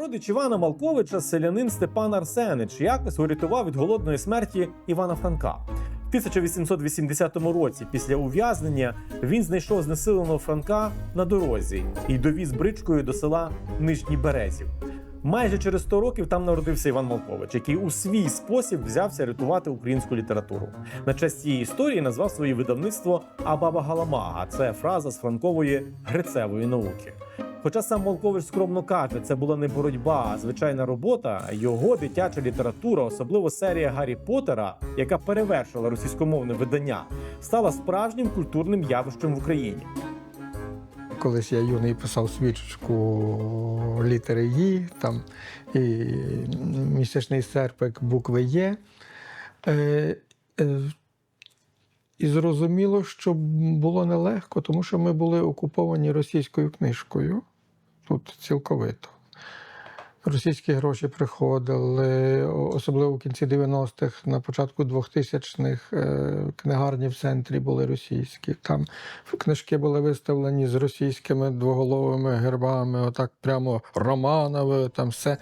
Родич Івана Малковича, селянин Степан Арсенич, якось урятував від голодної смерті Івана Франка. В 1880 році, після ув'язнення, він знайшов знесиленого Франка на дорозі і довіз бричкою до села Нижній Березів. Майже через 100 років там народився Іван Малкович, який у свій спосіб взявся рятувати українську літературу. На честь цієї історії назвав своє видавництво Абаба Галамага. Це фраза з франкової грицевої науки. Хоча сам Малкович скромно каже, це була не боротьба, а звичайна робота. Його дитяча література, особливо серія Гаррі Поттера, яка перевершила російськомовне видання, стала справжнім культурним явищем в Україні. Колись я юний писав свічечку літери «Ї», там і місячний серпик букви Є. Е, е, і зрозуміло, що було нелегко, тому що ми були окуповані російською книжкою тут цілковито. Російські гроші приходили, особливо в кінці 90-х, на початку 2000-х е, книгарні в центрі були російські. Там книжки були виставлені з російськими двоголовими гербами, отак прямо Романови, там все.